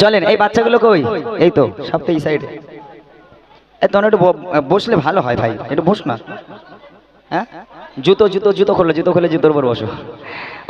চলেন, এই বাচ্চাগুলো কই? এই তো সব এই সাইডে তোমরা একটু বসলে ভালো হয় ভাই, একটু বস না। হ্যাঁ? জুতো জুতো জুতো খোলো, জুতো খুলে জুতোর উপর বসো।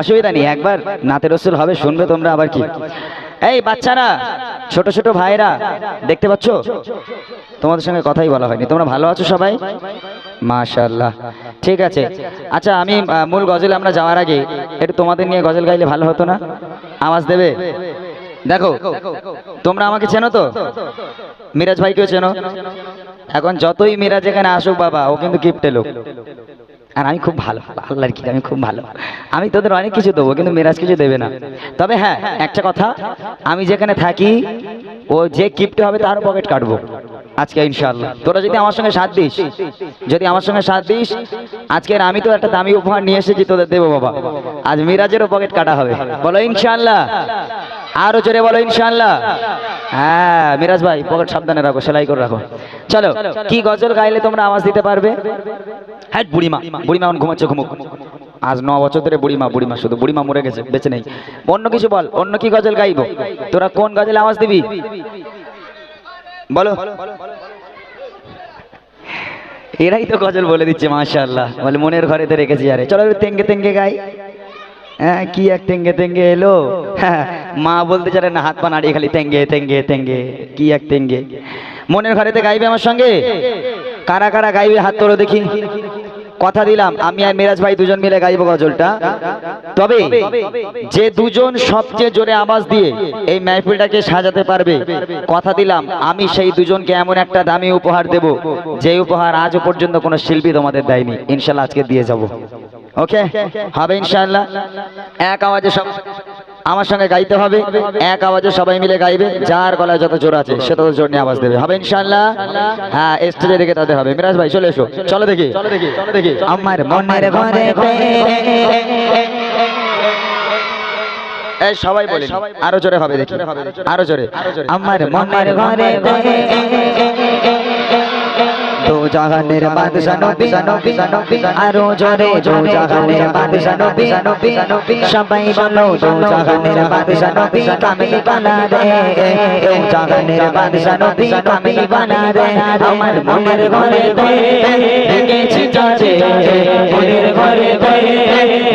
অসুবিধা নেই, একবার নাতে রসুল হবে, শুনবে তোমরা আবার কি। এই বাচ্চারা, ছোট ছোট ভাইরা দেখতে পাচ্ছ? তোমাদের সঙ্গে কথাই বলা হয়নি। তোমরা ভালো আছো সবাই? মাশাল্লাহ ঠিক আছে। আচ্ছা আমি মূল গজলে আমরা যাওয়ার আগে, একটু তোমাদের নিয়ে গজল গাইলে ভালো হতো না? আওয়াজ দেবে? দেখো, তোমরা আমাকে চেনো তো? মিরাজ ভাইকেও চেনো। এখন যতই মিরাজ এখানে আসুক বাবা, ও কিন্তু গিফটে লোক। আর আমি খুব ভালো, আল্লাহর কি আমি খুব ভালো। আমি তোদের অনেক কিছু দেবো, কিন্তু মিরাজ কিছু দেবে না। তবে হ্যাঁ একটা কথা, আমি যেখানে থাকি, ও যে গিফট হবে তার পকেট কাটবো আজকে ইনশাআল্লাহ। তোরা যদি আমার সঙ্গে সাথ দিস, যদি আমার সঙ্গে সাথ দিস, আজকের আমি তো একটা দামি উপহার নিয়ে এসেছি, তোদের দেবো বাবা। আজ মিরাজেরও পকেট কাটা হবে। বলো ইনশাআল্লাহ। আরও জোরে বলো ইনশাআল্লাহ। হ্যাঁ মিরাজ ভাই, পকেট সাবধানে রাখো, সেলাই করে রাখো। চলো, কি গজল গাইলে তোমরা আওয়াজ দিতে পারবে? হ্যাঁ বুড়িমা বুড়িমা এখন ঘুমাচ্ছে, ঘুমুক। আজ ন বছর ধরে বুড়িমা বুড়িমা শুধু, বুড়িমা মরে গেছে, বেঁচে নেই। অন্য কিছু বল, অন্য কি গজল গাইবো? তোরা কোন গজলে আওয়াজ দিবি? বলো। এরাই তো গজল বলে দিচ্ছে, মাশাআল্লাহ। বলে মনের ঘরে রেখেছি আরে। চলো তেঙ্গে তেঙ্গে গাই। হ্যাঁ কি এক তেঙ্গে তেঙ্গে এলো? হ্যাঁ মা বলতে চারে না, হাত পা নাড়িয়ে খালি তেঙ্গে তেঙ্গে তেঙ্গে, কি এক তেঙ্গে। মনের ঘরেতে গাইবে আমার সঙ্গে? কারা কারা গাইবে? হাত তোলো দেখি। কথা দিলাম, আমি আর মিরাজ ভাই দুজন মিলে গাইবো গজলটা। তবে যে দুজন সবচেয়ে জোরে আওয়াজ দিয়ে এই মাহফিলটাকে সাজাতে পারবে, কথা দিলাম, আমি সেই দুজনকে এমন একটা দামি উপহার দেব যে উপহার আজও পর্যন্ত কোনো শিল্পী তোমাদের দেয়নি। ইনশাল্লাহ আজকে দিয়ে যাব। ওকে? হবে ইনশাল্লাহ। এক আওয়াজে সব আমার সঙ্গে গাইতে হবে। এক আওয়াজে সবাই মিলে গাইবে। যার গলায় যত জোর আছে সে তত জোর নিয়ে আওয়াজ দেবে। হবে ইনশাআল্লাহ? হ্যাঁ স্টেজে রেখে তাদের হবে। মিরাজ ভাই চলে এসো। চলো দেখি। চলো দেখি। চলো দেখি। আমার মনের ঘরে এই সবাই বলি আরও জোরে হবে দেখি। আরও জোরে। আমার মনের ঘরে দো জাহানের বাদশা নবী নবী নবী আরও জোরে দো জাহানের বাদশা নবী নবী নবী সবাই বলো দো জাহানের বাদশা নবী কামিল বানা দে দো জাহানের বাদশা নবী কামিল বানা দে আমার মনের ঘরে দে দেখেছি যারে মনের ঘরে দে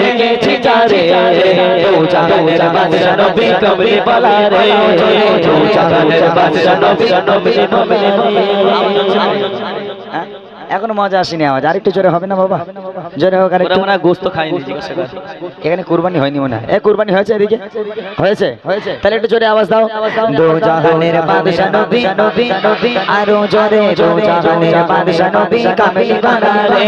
দেখেছি যারে দো জাহানের বাদশা নবী কামিল বানা রে দো জাহানের বাদশা নবী নবী নবী হ্যাঁ? এখনও মজা আসেনি আওয়াজ আরেকটু জোরে হবে না বাবা? জোরে হোক মনে হয় গোস্ত খায়নি এখানে কুরবানি হয়নি মনে হয়। এ কুরবানি হয়েছে এদিকে? হয়েছে? হয়েছে। তাহলে একটু জোরে আওয়াজ দাও। দো জাহানের বাদশা নবী নবী নবী আরও জোরে দো জাহানের বাদশা নবী কামিল বানা রে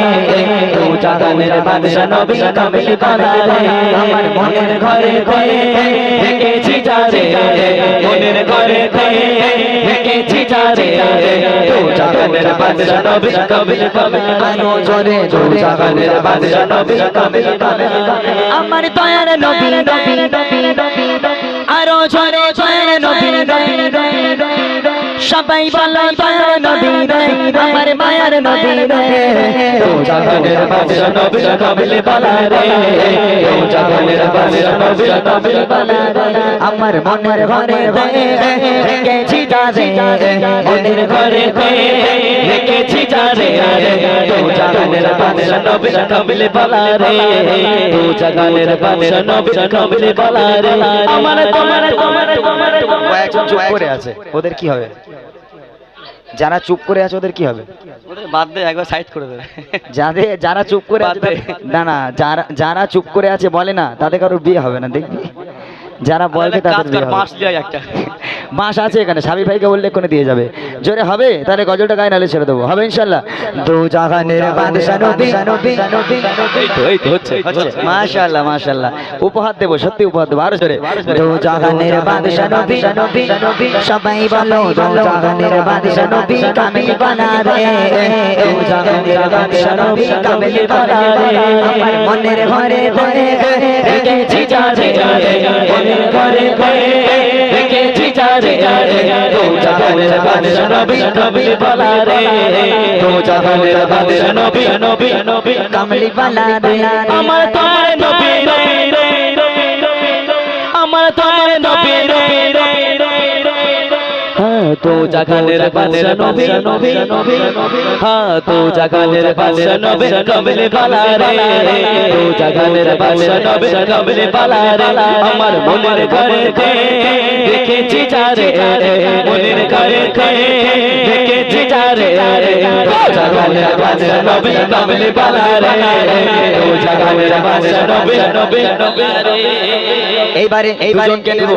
দো জাহানের বাদশা নবী কামিল বানা রে আমার মনের ঘরে ঘরে দেখেছি যারে। মনের ঘরে ঘরে দেখেছি আমার দয়ার নবী নবী নবী নবী আরও জোরে জয় নবীন নবী নবী সবাই বলো দয়ার নবী রে আমার মায়ার নবী রে। তো জাহানের বাদশা নবী কামিল বালা রে। তো জাহানের বাদশা নবী কামিল বালা রে। আমার মনের ঘরে রেখেছি যারে মনের ঘরে রেখেছি যারে তো বাদশা নবী কামিল বালা রে। তো জাহানের বাদশা নবী কামিল বালা রে। আমার তোমার তোমার তোমার একজন চুপ করে আছে ওদের কি হবে? যারা চুপ করে আছে ওদের কি হবে? বাদ দে একবার সাইড করে দেবে। যাদের যারা চুপ করে আছে না না যারা যারা চুপ করে আছে বলে না তাদের কারোর বিয়ে হবে না দেখবি? যারা বলবে তাদের হবে। বাঁশ একটা। বাঁশ আছে এখানে সাবি ভাইকে বললে এক্ষুনি দিয়ে যাবে। জোরে হবে? তাহলে গজলটা গায়ে নালে ছেড়ে দেবো। হবে ইনশাল্লাহ দু জাহানের বাদশা নবী নবী নবী। এই তো এই তো হচ্ছে হচ্ছে। মাশাআল্লাহ মাশাআল্লাহ। উপহার দেবো সত্যি উপহার দেবো। আরও জোরে দু জাহানের বাদশা নবী নবী নবী। সবাই বলো দু জাহানের বাদশা কামিল বানা রে। দু জাহানের বাদশা কামিল বানা রে। আমার মনের ঘরে ঘরে রেখেছি ঘরে ঘরে রেখেছি যারে দু জাহানের বাদশা নবী নবী বলা রে দু জাহানের বাদশা নবী নবী নবী কামিল বানা রে আমার নবী নবী। তো জাগানের বাদশা নবী নবী নবী হ্যাঁ তো জাগানের বাদশা নবী কমলে বালা রে তো জাগানের বাদশা নবী কমলে বালা রে আমার মনের ঘরে দেখেছি যারে মনের ঘরে দেখেছি নবী বালা রে তো জাগানের বাদশা নবী নবী নবী এইবারে এইবারে নেব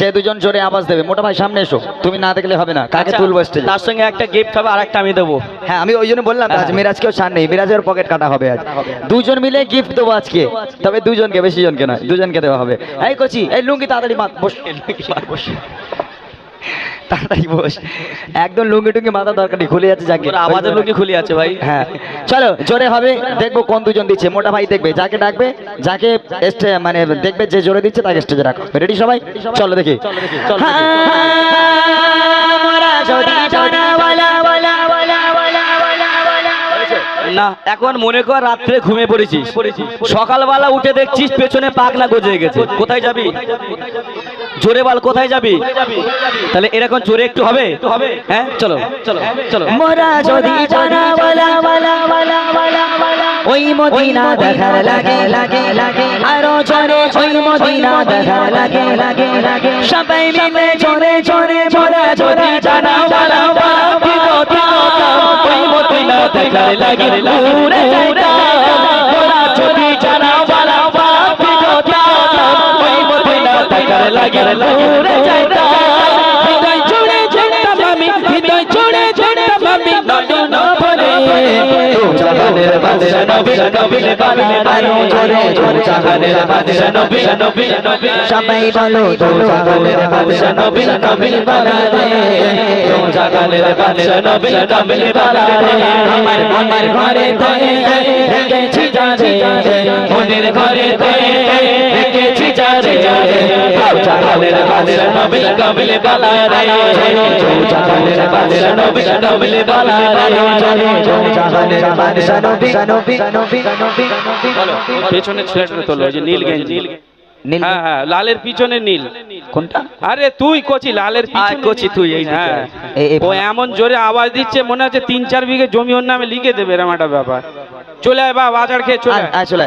যে দুজন জোরে আওয়াজ দেবে মোটা ভাই সামনে এসো। তুমি না দেখলে হবে না কাকে তুলবো স্টেজে তার সঙ্গে একটা গিফট হবে আর একটা আমি দেবো। হ্যাঁ আমি ওই জন্য বললাম আজ মিরাজকেও ছাড় নেই মিরাজের পকেট কাটা হবে আজ। দুজন মিলে গিফট দেবো আজকে তবে দুজনকে বেশি জনকে নয় দুজনকে দেওয়া হবে। এই কচি এই লুঙ্গি তাড়াতাড়ি মাত বস। বস। তাড়াতাড়ি বস। একদম লুঙ্গি টুঙ্গি মাথা দরকার নেই খুলে যাচ্ছে ওরা আমাদের লোকই খুলে আছে ভাই। হ্যাঁ। চলো জোরে হবে দেখব কোন দুজন দিচ্ছে। মোটা ভাই দেখবে যাকে ডাকবে যাকে স্টে মানে দেখবে যে জোরে দিচ্ছে তাকে স্টেজে রাখো। রেডি সবাই? চলো দেখি। না এখন মনে কর রাত্রে ঘুমিয়ে পড়েছিস। সকালবেলা উঠে দেখছিস পেছনে পাকনা গজে গেছে। কোথায় যাবি? জোরে বল কোথায় যাবি তাহলে এরকম জোরে একটু হবে হ্যাঁ চলো চলো চলো মোরা যদি ওই মদিনা দেখার লাগে লাগে লাগে আরও জোরে ওই মদিনা দেখার লাগে লাগে লাগে সবাই মিলে জোরে জোরে মোরা যদি জানা বলা বলা ওই মদিনা দেখার লাগে উড়ে উড়ে যাইতাম হৃদয় জুড়ে যেতাম আমি হৃদয় জুড়ে যেতাম আমি নটু নভরে জাহানের বাদশা নবী নবী বালা আরও জোরে জোরে জাহানের বাদশা নবী নবী নবী সবাই বলো জাহানের বাদশা নবী নবী বালা জাহানের বাদশা নবী নবী বালা রে আমার ঘরে রেখেছি মনের যারে। জাহানের বাদশা নবী নবী বালা রে। জাহানের বাদশা নবী নবী। বালা রে। পেছনে ছেলেটা তোলো যে নীল গেঞ্জি। নীল হ্যাঁ হ্যাঁ লালের পিছনে নীল। কোনটা? আরে তুই কচি লালের পিছনে কচি তুই, এই হ্যাঁ। ও এমন জোরে আওয়াজ দিচ্ছে মনে হচ্ছে তিন চার বিঘে জমি ওর নামে লিখে দেবে এরম একটা ব্যাপার। চলে আয় বা বাজার খেয়ে চলে আয়, চলে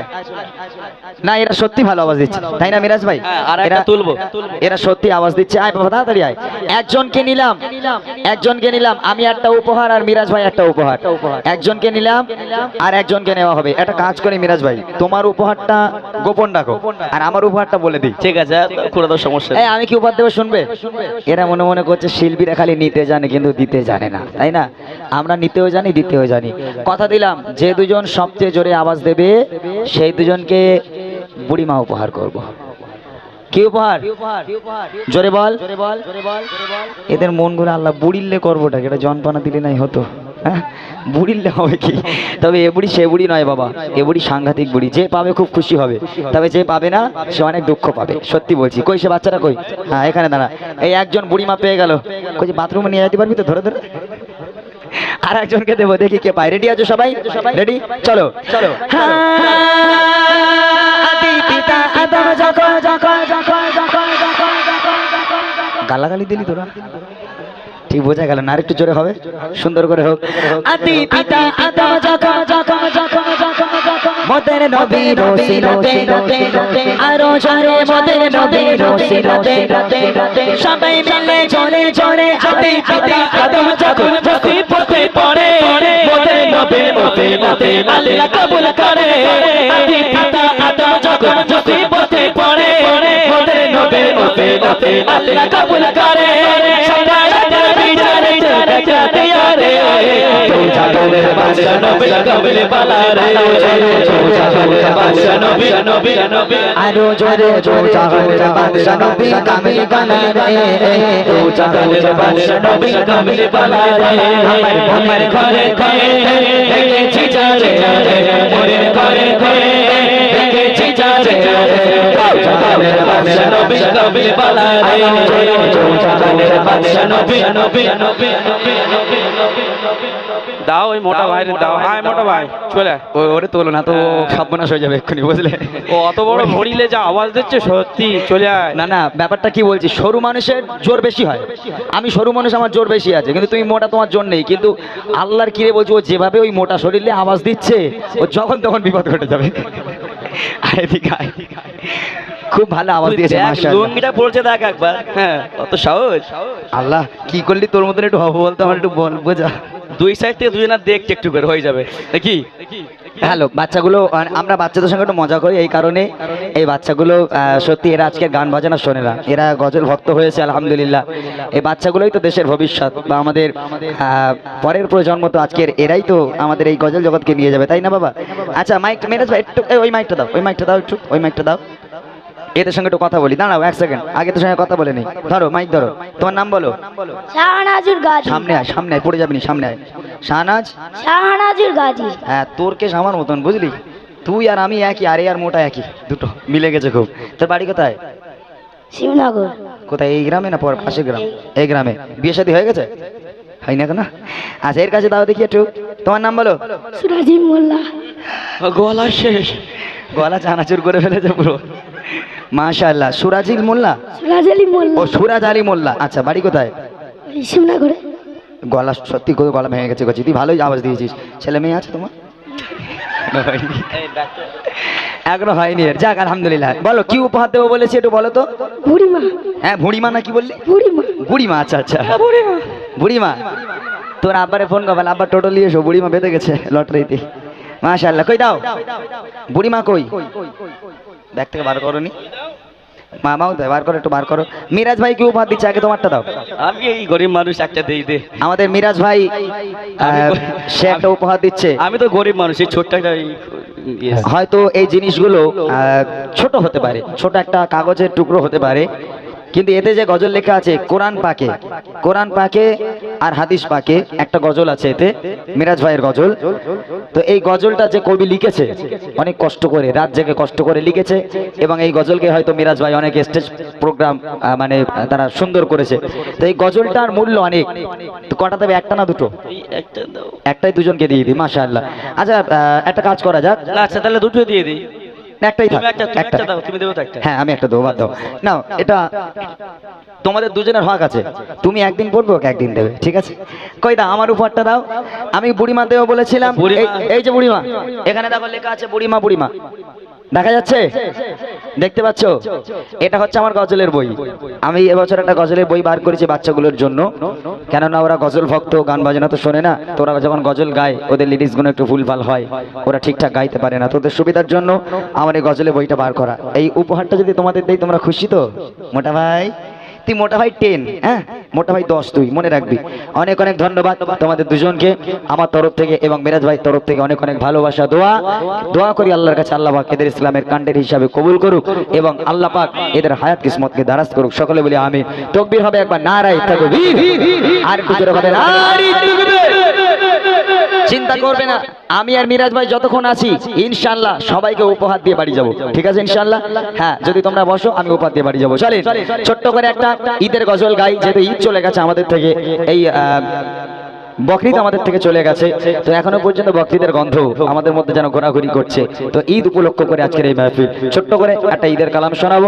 না এরা সত্যি ভালো আওয়াজ দিচ্ছে। তাই না মিরাজ ভাই? হ্যাঁ, আর তুলবো। এরা সত্যি আওয়াজ দিচ্ছে। আয় বাবা তাড়াতাড়ি আয়। একজনকে নিলাম। একজনকে নিলাম। আমি একটা উপহার আর মিরাজ ভাই একটা উপহার। একজনকে নিলাম আর একজনকে নেওয়া হবে। একটা কাজ করি মিরাজ ভাই। তোমার উপহারটা গোপন রাখো। আর আমার উপহারটা বলে দিই। ঠিক আছে করে দাও সমস্যা এই আমি কি উপহার দেবো শুনবে? এরা মনে মনে করছে শিল্পীরা খালি নিতে জানে কিন্তু দিতে জানে না তাই না? আমরা নিতেও জানি দিতেও জানি। কথা দিলাম যে দুজন সবচেয়ে জোরে আওয়াজ দেবে সেই দুজনকে বুড়িমা উপহার করব। কি উপহার? জোরে বল। এদের মন ঘুরে আল্লাহ বুড়িল্লে করবোটা এটা জনপানা দিলে নাই হতো। হ্যাঁ বুড়িল্লে হবে কি তবে এ বুড়ি সে বুড়ি নয় বাবা এ বুড়ি সাংঘাতিক বুড়ি যে পাবে খুব খুশি হবে তবে যে পাবে না সে অনেক দুঃখ পাবে সত্যি বলছি কই সে বাচ্চাটা কই হ্যাঁ এখানে দাঁড়া এই একজন বুড়িমা পেয়ে গেল কই বাথরুমে নিয়ে যেতে পারবি তো ধরে ধরে আর একজনকে দেবো দেখি কে পায় রেডি আছো সবাই রেডি চলো চলো গালাগালি দিলি তোরা ঠিক বোঝা গেল না আরেকটু জোরে হবে? সুন্দর করে হোক। আদি পিতা আদম যখন যখন যখন যখন যখন। মোদের নবী রসি রতে রতে রতে আরও জোরে মোদের নবী রসি রতে রতে রতে সবাই মিলে জোরে জোরে আদি পিতা আদম যখন বসি পথে পড়ে মোদের নবে ওতে নাতে আল্লাহ কবুল করে। পিতা আদম যখন পথে পড়ে মোদের নবে আল্লাহ কবুল করে আরও জোরে জোরে বাদশা নবী কামিল গানা রে তো জাগলের বাদশা নবী কবুল বালা রে আমার আমার ঘরে ঘরে দেখেছি যারে মোরে ঘরে ঘরে যারে জাগানের বাদশা নবী নবী বালা রে বাদশা নবী নবী নবী নবী নবী নবী দাও। ওই মোটা ভাইরে দাও আয় মোটা ভাই চলে আয়। ও- ওরে তোলো না তো সর্বনাশ হয়ে যাবে এক্ষুনি বুঝলে? ও অত বড় ভরিলে যা আওয়াজ দিচ্ছে সত্যি চলে আয়। না না ব্যাপারটা কি বলছি সরু মানুষের জোর বেশি হয়। আমি সরু মানুষ আমার জোর বেশি আছে কিন্তু তুমি মোটা তোমার জোর নেই কিন্তু আল্লাহর কিরে বলছি ও যেভাবে ওই মোটা শরীরে আওয়াজ দিচ্ছে ও যখন তখন বিপদ ঘটে যাবে। আয় এদিকে আয়। খুব ভালো আওয়াজ দিয়েছে। লুঙ্গিটা পড়ছে দেখ একবার। হ্যাঁ কত সহজ। আল্লাহ কি করলি তোর মতন একটু হব বলতো আমার একটু বল বোঝা। দুই সাইড থেকে দুজনা দেখতে একটু করে হয়ে যাবে। নাকি হ্যালো বাচ্চাগুলো আমরা বাচ্চাদের সঙ্গে একটু মজা করি এই কারণে এই বাচ্চাগুলো সত্যি এরা আজকে গান বাজানো শোনে না। এরা গজল ভক্ত হয়েছে আলহামদুলিল্লাহ। এই বাচ্চাগুলোই তো দেশের ভবিষ্যৎ বা আমাদের পরের প্রজন্ম তো আজকের এরাই তো আমাদের এই গজল জগৎকে নিয়ে যাবে তাই না বাবা? আচ্ছা মাইক মেরেজ ভাই একটু ওই মাইকটা দাও ওই মাইকটা দাও একটু ওই মাইকটা দাও। এদের সঙ্গে একটু কথা বলি। দাঁড়াও এক সেকেন্ড আগে তোর সঙ্গে কথা বলে নেই। ধরো মাইক ধরো। তোমার নাম বলো। শাহনাজুর গাজী। সামনে আয় সামনে আয় পড়ে যাবি নি সামনে আয়। শাহনাজ? শাহনাজুর গাজী। হ্যাঁ তোর কেস আমার মতন বুঝলি? তুই আর আমি একই আরে আর মোটা একই। দুটো মিলে গেছে খুব। তোর বাড়ি কোথায়? শিবনগর। কোথায় এই গ্রামে না পর পাশের গ্রাম? এই গ্রামে। বিয়ে শাদী হয়ে গেছে? হয় না কেন আচ্ছা এর কাছে দাও দেখি একটু। তোমার নাম বলো। সুরাজি মোল্লা। গলা শেষ। গলা চানাচুর করে ফেলেছে পুরো। মাশাআল্লাহ। সুরাজিল মোল্লা? সুরাজ আলী মোল্লা। ও সুরাজ আলী মোল্লা। আচ্ছা বাড়ি কোথায়? ওই গলা সত্যি করে গলা ভেঙে গেছে গছি তুই ভালোই আওয়াজ দিয়েছিস। ছেলে মেয়ে আছে তোমার? এখনও হয়নি। এর। যাক আলহামদুলিল্লাহ। বলো কি উপহার দেবো বলেছি একটু বলো তো। বুড়িমা। হ্যাঁ ভুঁড়িমা না কি বললি? বুড়িমা। বুড়িমা আচ্ছা আচ্ছা। বুড়িমা। বুড়িমা তোর আব্বারে ফোন কর আব্বা টোটো নিয়ে এসো বুড়িমা বেঁধে গেছে লটারিতে। মাশাল্লাহ কই দাও? বুড়িমা কই? ব্যাগ থেকে বার করো নি মামাও দেয় বার করো একটু বার করো। মিরাজ ভাই কি উপহার দিচ্ছে? আগে তোমারটা দাও। আমি এই গরিব মানুষ একটা দেই দে। আমাদের মিরাজ ভাই আহ, সে একটা উপহার দিচ্ছে। আমি তো গরিব মানুষ এই ছোট্ট একটা ইয়ে। হয়তো এই জিনিসগুলো আহ, ছোট হতে পারে ছোট একটা কাগজের টুকরো হতে পারে। কিন্তু এতে যে গজল লেখা আছে কোরআন পাকে কোরআন পাকে আর হাদিস পাকে একটা গজল আছে এতে মিরাজ ভাইয়ের গজল। তো এই গজলটা যে কবি লিখেছে অনেক কষ্ট করে রাত জেগে কষ্ট করে লিখেছে এবং এই গজলকে হয়তো মিরাজ ভাই অনেক স্টেজ প্রোগ্রাম মানে তারা সুন্দর করেছে। তো এই গজলটার মূল্য অনেক। তো কটা দেবে একটা না দুটো? একটাই দুজনকে দিয়ে দিই মাশাআল্লাহ। আচ্ছা একটা কাজ করা যাক। আচ্ছা তাহলে দুটো দিয়ে দিই। একটাই একটা তুমি একটা একটা দাও তুমি দেবো একটা। হ্যাঁ আমি একটা দেবো বাদ দাও। না এটা তোমাদের দুজনের হক আছে। তুমি একদিন পড়বে ওকে একদিন দেবে ঠিক আছে? কই দাও আমার উপহারটা দাও। আমি বুড়িমা দেবো বলেছিলাম এই যে বুড়িমা এখানে দেখো লেখা আছে বুড়িমা বুড়িমা। দেখা যাচ্ছে? দেখতে পাচ্ছ? এটা হচ্ছে আমার গজলের বই। আমি এবছর একটা গজলের বই বার করেছি বাচ্চাগুলোর জন্য। কেননা ওরা গজল ভক্ত, গান বাজনা তো শোনে না। তোরা যখন গজল গায়, ওদের লেডিসগুলো গুলো একটু ভুলভাল হয়। ওরা ঠিকঠাক গাইতে পারে না। তোদের সুবিধার জন্য আমার এই গজলের বইটা বার করা। এই উপহারটা যদি তোমাদের দেই, তোমরা খুশি তো? মোটা ভাই। তুই মোটা ভাই টেন হ্যাঁ? মোটা ভাই দশ তুই, মনে রাখবি। অনেক অনেক ধন্যবাদ তোমাদের দুজনকে, আমার তরফ থেকে এবং মেরাজ ভাই তরফ থেকে অনেক অনেক ভালোবাসা, দোয়া। দোয়া করি আল্লাহর কাছে, আল্লাহ পাক এদের ইসলামের কাণ্ডের হিসাবে কবুল করুক এবং আল্লাহ পাক এদের হায়াত কিসমতকে দারাজ করুক। সকলে বলি আমি তকবির হবে একবার, নারায় তাকবীর। আর কিছু হবে। চিন্তা করবে না। আমি আর মিরাজ ভাই যতক্ষণ আছি ইনশাল্লাহ সবাইকে উপহার দিয়ে বাড়ি যাব। ঠিক আছে ইনশাল্লাহ হ্যাঁ যদি তোমরা বসো, আমি উপহার দিয়ে বাড়ি যাব। চলে ছোট্ট করে একটা ঈদের গজল গাই, যেহেতু ঈদ চলে গেছে আমাদের থেকে। এই বকরিদ আমাদের থেকে চলে গেছে। তো এখনও পর্যন্ত বকরিদের গন্ধ আমাদের মধ্যে যেন ঘোরাঘুরি করছে। তো ঈদ উপলক্ষ করে আজকের এই মাহফিল। ছোট্ট করে একটা ঈদের কালাম শোনাবো।